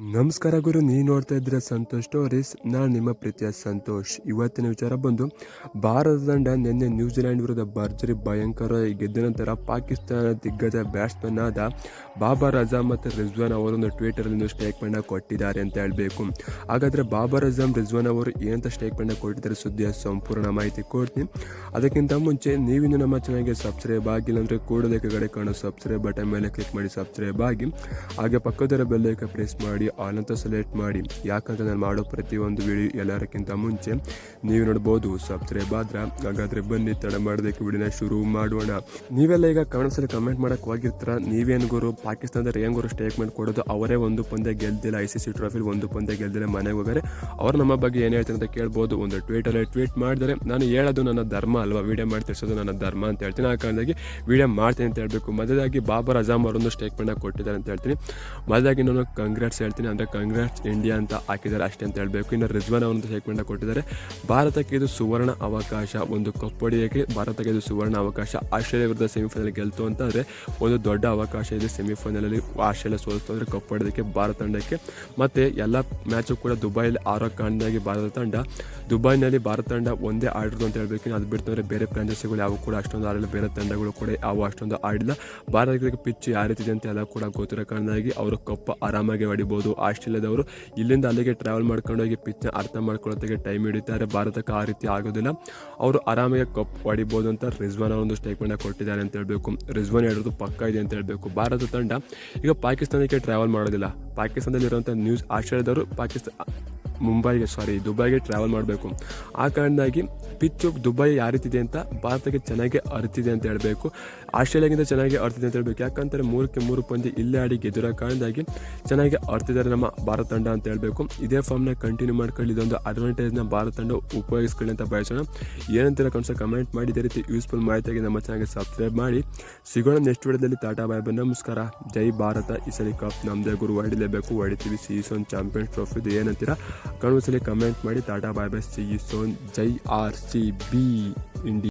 ನಮಸ್ಕಾರ ಗುರು, ನೀವು ನೋಡ್ತಾ ಇದ್ರೆ ಸಂತೋಷ್ ಸ್ಟೋರೀಸ್ ನಾನು ನಿಮ್ಮ ಪ್ರೀತಿಯ ಸಂತೋಷ್. ಇವತ್ತಿನ ವಿಚಾರ ಬಂದು ಭಾರತ ತಂಡ ನಿನ್ನೆ ನ್ಯೂಜಿಲೆಂಡ್ ವಿರುದ್ಧ ಭರ್ಜರಿ ಭಯಂಕರ ಗೆದ್ದ ನಂತರ ಪಾಕಿಸ್ತಾನ ದಿಗ್ಗಜ ಬ್ಯಾಟ್ಸ್ಮನ್ ಆದ ಬಾಬರ್ ಅಜಾಮ್ ಮತ್ತು ರಿಜ್ವಾನ್ ಅವರೊಂದು ಟ್ವಿಟರಲ್ಲಿ ಸ್ಟೇಟ್ಮೆಂಟ್ ಕೊಟ್ಟಿದ್ದಾರೆ ಅಂತ ಹೇಳಬೇಕು. ಹಾಗಾದರೆ ಬಾಬರ್ ಅಜಾಮ್, ರಿಜ್ವಾನ್ ಅವರು ಏನಂತ ಸ್ಟೇಟ್ಮೆಂಟ್ನ ಕೊಟ್ಟಿದ್ದಾರೆ ಸುದ್ದಿಯ ಸಂಪೂರ್ಣ ಮಾಹಿತಿ ಕೊಡ್ತೀನಿ. ಅದಕ್ಕಿಂತ ಮುಂಚೆ ನೀವಿನ್ನು ನಮ್ಮ ಚಾನಲ್ಗೆ ಸಬ್ಸ್ಕ್ರೈಬ್ ಆಗಿಲ್ಲ ಅಂದರೆ ಕೂಡಲೇ ಕಡೆ ಕಾಣೋ ಸಬ್ಸ್ಕ್ರೈಬ್ ಬಟನ್ ಮೇಲೆ ಕ್ಲಿಕ್ ಮಾಡಿ ಸಬ್ಸ್ಕ್ರೈಬ್ ಆಗಿ. ಹಾಗೆ ಪಕ್ಕದರ ಬೆಲ್ಲೈಕ ಪ್ರೆಸ್ ಮಾಡಿ. ಆಲ್ ಅಂತ ಸೆಲೆಕ್ಟ್ ಮಾಡಿ. ಯಾಕಂದ್ರೆ ನಾನು ಮಾಡೋ ಪ್ರತಿಯೊಂದು ವಿಡಿಯೋ ಎಲ್ಲರಕ್ಕಿಂತ ಮುಂಚೆ ನೀವು ನೋಡ್ಬೋದು, ಸಬ್ಸ್ಕ್ರೈಬ್ ಆದ್ರೆ ಹಾಗಾದ್ರೆ ಬನ್ನಿ, ತಡ ಮಾಡೋದಕ್ಕೆ ವಿಡಿಯೋನ ಶುರು ಮಾಡೋಣ. ನೀವೆಲ್ಲ ಈಗ ಕಮೆಂಟ್ಸಲ್ಲಿ ಕಮೆಂಟ್ ಮಾಡೋಕೆ ಹೋಗಿರ್ತೀರ? ನೀವೇನು ಗುರು? ಪಾಕಿಸ್ತಾನದ ರೇಂಗ್ ಗುರು ಸ್ಟೇಟ್ಮೆಂಟ್ ಕೊಡೋದು ಅವರೇ ಒಂದು ಪಂದ್ಯ ಗೆಲ್ದಿಲ್ಲ ಐ ಸಿ ಸಿ ಟ್ರೋಫಿಲಿ ಒಂದು ಪಂದ್ಯ ಗೆಲ್ದಿಲ್ಲ, ಮನೆಗೆ ಹೋಗಾರೆ. ಅವ್ರು ನಮ್ಮ ಬಗ್ಗೆ ಏನು ಹೇಳ್ತಾರೆ ಅಂತ ಕೇಳ್ಬೋದು. ಒಂದು ಟ್ವೀಟಲ್ಲಿ ಟ್ವೀಟ್ ಮಾಡಿದರೆ ನಾನು ಹೇಳೋದು ನನ್ನ ಧರ್ಮ ಅಲ್ವಾ? ವಿಡಿಯೋ ಮಾಡಿ ತಿಳಿಸೋದು ನನ್ನ ಧರ್ಮ ಅಂತ ಹೇಳ್ತೀನಿ. ಆ ಕಾರಣದಾಗಿ ವಿಡಿಯೋ ಮಾಡ್ತೀನಿ ಅಂತ ಹೇಳಬೇಕು. ಮೊದಲಾಗಿ ಬಾಬರ್ ಅಜಾಮ್ ಅವರೊಂದು ಸ್ಟೇಟ್ಮೆಂಟ್ ಕೊಟ್ಟಿದ್ದಾರೆ ಅಂತ ಹೇಳ್ತೀನಿ. ಮೊದಲಾಗಿ ನಾನು ಕಂಗ್ರಾಟ್ಸ್ ಹೇಳ್ತೀನಿ ಅಂದರೆ ಕಂಗ್ರಾಟ್ಸ್ ಇಂಡಿಯಾ ಅಂತ ಹಾಕಿದ್ದಾರೆ ಅಷ್ಟೇ ಅಂತ ಹೇಳಬೇಕು. ಇನ್ನು ರಿಜ್ವಾನ್ ಅವರಂತ ಸ್ಟೇಟ್ಮೆಂಟ್ ಕೊಟ್ಟಿದ್ದಾರೆ. ಭಾರತಕ್ಕೆ ಇದು ಸುವರ್ಣ ಅವಕಾಶ. ಒಂದು ಕಪ್ಪಡಿಯಕ್ಕೆ ಭಾರತಕ್ಕೆ ಇದು ಸುವರ್ಣ ಅವಕಾಶ. ಆಸ್ಟ್ರೇಲಿಯಾ ವಿರುದ್ಧ ಸೆಮಿಫೈನಲ್ ಗೆಲ್ತು ಅಂತಂದರೆ ಒಂದು ದೊಡ್ಡ ಅವಕಾಶ ಇದೆ ಸೆಮಿಫೈನಲಲ್ಲಿ ಆಸ್ಟ್ರೇಲಿಯಾ ಸೋಲ್ತು ಅಂದರೆ ಕಪ್ ಹೊಡೆಯೋದಕ್ಕೆ ಭಾರತ ತಂಡಕ್ಕೆ. ಮತ್ತು ಎಲ್ಲ ಮ್ಯಾಚು ಕೂಡ ದುಬೈಯಲ್ಲಿ ಆರೋ ಕಾರಣದಾಗಿ ಭಾರತ ತಂಡ. ದುಬೈನಲ್ಲಿ ಭಾರತ ತಂಡ ಒಂದೇ ಆಡಿರೋದು ಅಂತ ಹೇಳಬೇಕು. ಅದು ಬಿಡ್ತಂದ್ರೆ ಬೇರೆ ಫ್ರಾಂಚೈಸಿಗಳು ಯಾವ ಕೂಡ ಅಷ್ಟೊಂದು ಆಡಲ್ಲ. ಬೇರೆ ತಂಡಗಳು ಕೂಡ ಯಾವ ಅಷ್ಟೊಂದು ಆಡಿಲ್ಲ. ಭಾರತಕ್ಕೆ ಪಿಚ್ ಯಾವ ರೀತಿ ಇದೆ ಅಂತ ಎಲ್ಲ ಕೂಡ ಗೊತ್ತಿರೋ ಕಾರಣದಾಗಿ ಅವರು ಕಪ್ಪ ಆರಾಮಾಗಿ ಹೊಡಿಬೋದು. ಆಸ್ಟ್ರೇಲಿಯಾದವರು ಇಲ್ಲಿಂದ ಅಲ್ಲಿಗೆ ಟ್ರಾವೆಲ್ ಮಾಡ್ಕೊಂಡು ಹೋಗಿ ಪಿಚ್ನ ಅರ್ಥ ಮಾಡ್ಕೊಳ್ಳೋದಕ್ಕೆ ಟೈಮ್ ಹಿಡಿತಾರೆ. ಭಾರತಕ್ಕೆ ಆ ರೀತಿ ಆಗೋದಿಲ್ಲ. ಅವರು ಆರಾಮಾಗಿ ಕಪ್ ಹೊಡಿಬೋದು ಅಂತ ರಿಜ್ವಾನ್ ಒಂದು ಸ್ಟೇಟ್ಮೆಂಟ್ ಕೊಟ್ಟಿದ್ದಾರೆ ಅಂತ ಹೇಳಬೇಕು. ರಿಜ್ವಾನ್ ಹೇಳೋದು ಪಕ್ಕ ಇದೆ ಅಂತ ಹೇಳಬೇಕು. ಭಾರತ ತಂಡ ಈಗ ಪಾಕಿಸ್ತಾನಕ್ಕೆ ಟ್ರಾವೆಲ್ ಮಾಡೋದಿಲ್ಲ. ಪಾಕಿಸ್ತಾನದಲ್ಲಿರುವಂಥ ನ್ಯೂಸ್ ಆಸ್ಟ್ರೇಲಿಯಾದವರು ಪಾಕಿಸ್ತಾನ ಮುಂಬೈಗೆ ಸಾರಿ ದುಬೈಗೆ ಟ್ರಾವೆಲ್ ಮಾಡಬೇಕು. ಆ ಕಾರಣದಾಗಿ ಪಿಚ್ಚು ದುಬೈ ಯಾವ ರೀತಿ ಇದೆ ಅಂತ ಭಾರತಕ್ಕೆ ಚೆನ್ನಾಗಿ ಅರ್ತಿದೆ ಅಂತ ಹೇಳಬೇಕು. ಆಸ್ಟ್ರೇಲಿಯಾಗಿಂದ ಚೆನ್ನಾಗಿ ಅರ್ತಿದೆ ಅಂತ ಹೇಳಬೇಕು. ಯಾಕಂತಾರೆ ಮೂರಕ್ಕೆ ಮೂರು ಪಂದ್ಯ ಇಲ್ಲೇ ಆಡಿ ಗೆದ್ದಿರೋ ಕಾರಣದಾಗಿ ಚೆನ್ನಾಗಿ ಅರ್ತಿದ್ದಾರೆ ನಮ್ಮ ಭಾರತ ತಂಡ ಅಂತ ಹೇಳಬೇಕು. ಇದೇ ಫಾರ್ಮ್ನ ಕಂಟಿನ್ಯೂ ಮಾಡ್ಕೊಳ್ಳಿ. ಇದೊಂದು ಅಡ್ವಾಂಟೇಜ್ನ ಭಾರತ ತಂಡ ಉಪಯೋಗಿಸ್ಕೊಳ್ಳಿ ಅಂತ ಬಯಸೋಣ. ಏನಂತೀರ ಕನ್ಸ ಕಮೆಂಟ್ ಮಾಡಿ. ಇದೇ ರೀತಿ ಯೂಸ್ಫುಲ್ ಮಾಹಿತಿಯಾಗಿ ನಮ್ಮ ಚಾನಲ್ಗೆ ಸಬ್ಸ್ಕ್ರೈಬ್ ಮಾಡಿ. ಸಿಗೋಣ ನೆಕ್ಸ್ಟ್ ವಿಡಿಯೋದಲ್ಲಿ ಟಾಟಾ ಬಾಯ್ ನಮಸ್ಕಾರ. ಜೈ ಭಾರತ. ಈ ಸಲ ಕಪ್ ನಮ್ಮದೇ ಗುರು ಹೊಡಿಲೇಬೇಕು ಹೊಡಿತೀವಿ ಸೀಸನ್ ಚಾಂಪಿಯನ್ಸ್ ಟ್ರೋಫಿದು ಏನಂತೀರ? ಕಣ್ಣು ಕಮೆಂಟ್ ಮಾಡಿ Tata bye by C soan Jai R C B Indi